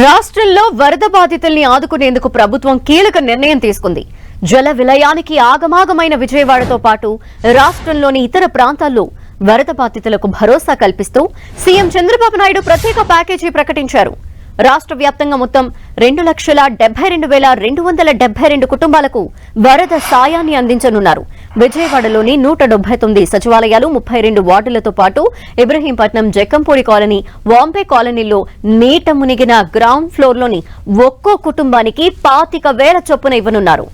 రాష్ట్రంలో వరద బాధితుల్ని ఆదుకునేందుకు ప్రభుత్వం కీలక నిర్ణయం తీసుకుంది. జల విలయానికి ఆగమాగమైన విజయవాడతో పాటు రాష్ట్రంలోని ఇతర ప్రాంతాల్లో వరద బాధితులకు భరోసా కల్పిస్తూ సీఎం చంద్రబాబు నాయుడు ప్రత్యేక ప్యాకేజీ ప్రకటించారు. రాష్ట్ర వ్యాప్తంగా మొత్తం రెండు లక్షల డెబ్బై రెండు వేల రెండు వందల డెబ్బై రెండు కుటుంబాలకు వరద సాయాన్ని అందించనున్నారు. విజయవాడలోని నూట డెబ్బై తొమ్మిది సచివాలయాలు ముప్పై రెండు వార్డులతో పాటు ఇబ్రహీంపట్నం జక్కంపూడి కాలనీ వాంపే కాలనీలో నీట మునిగిన గ్రౌండ్ ఫ్లోర్లోని ఒక్కో కుటుంబానికి పాతిక వేల చొప్పున ఇవ్వనున్నారు.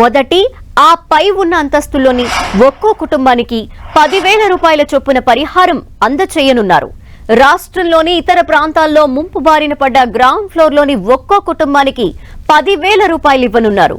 మొదటి ఆ పై ఉన్న అంతస్తుల్లోని ఒక్కో కుటుంబానికి పదివేల రూపాయల చొప్పున పరిహారం అందచేయనున్నారు. రాష్ట్రంలోని ఇతర ప్రాంతాల్లో ముంపు బారిన పడ్డ గ్రౌండ్ ఫ్లోర్లోని ఒక్కో కుటుంబానికి పదివేల రూపాయలు ఇవ్వనున్నారు.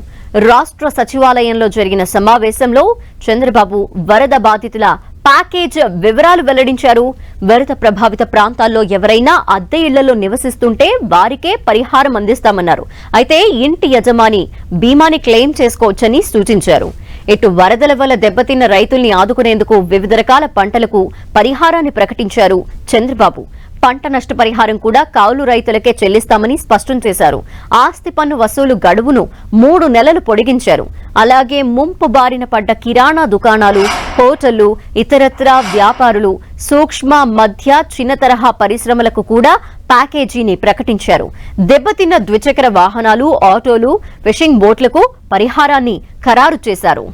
రాష్ట్ర సచివాలయంలో జరిగిన సమావేశంలో చంద్రబాబు వరద బాధితుల ప్యాకేజ్ వివరాలు వెల్లడించారు. వరద ప్రభావిత ప్రాంతాల్లో ఎవరైనా అద్దె ఇళ్ళలో నివసిస్తుంటే వారికే పరిహారం అందిస్తామన్నారు. అయితే ఇంటి యజమాని బీమాని క్లెయిమ్ చేసుకోవచ్చని సూచించారు. ఇటు వరదల వల్ల దెబ్బతిన్న రైతుల్ని ఆదుకునేందుకు వివిధ రకాల పంటలకు పరిహారాన్ని ప్రకటించారు చంద్రబాబు. పంట నష్టపరిహారం కూడా కౌలు రైతులకే చెల్లిస్తామని స్పష్టం చేశారు. ఆస్తి పన్ను వసూలు గడువును మూడు నెలలు పొడిగించారు. అలాగే ముంపు బారిన పడ్డ కిరాణా దుకాణాలు హోటళ్ళు ఇతరత్రా వ్యాపారులు సూక్ష్మ మధ్య చిన్న తరహా పరిశ్రమలకు కూడా ప్యాకేజీని ప్రకటించారు. దెబ్బతిన్న ద్విచక్ర వాహనాలు ఆటోలు ఫిషింగ్ బోట్లకు పరిహారాన్ని ఖరారు చేశారు.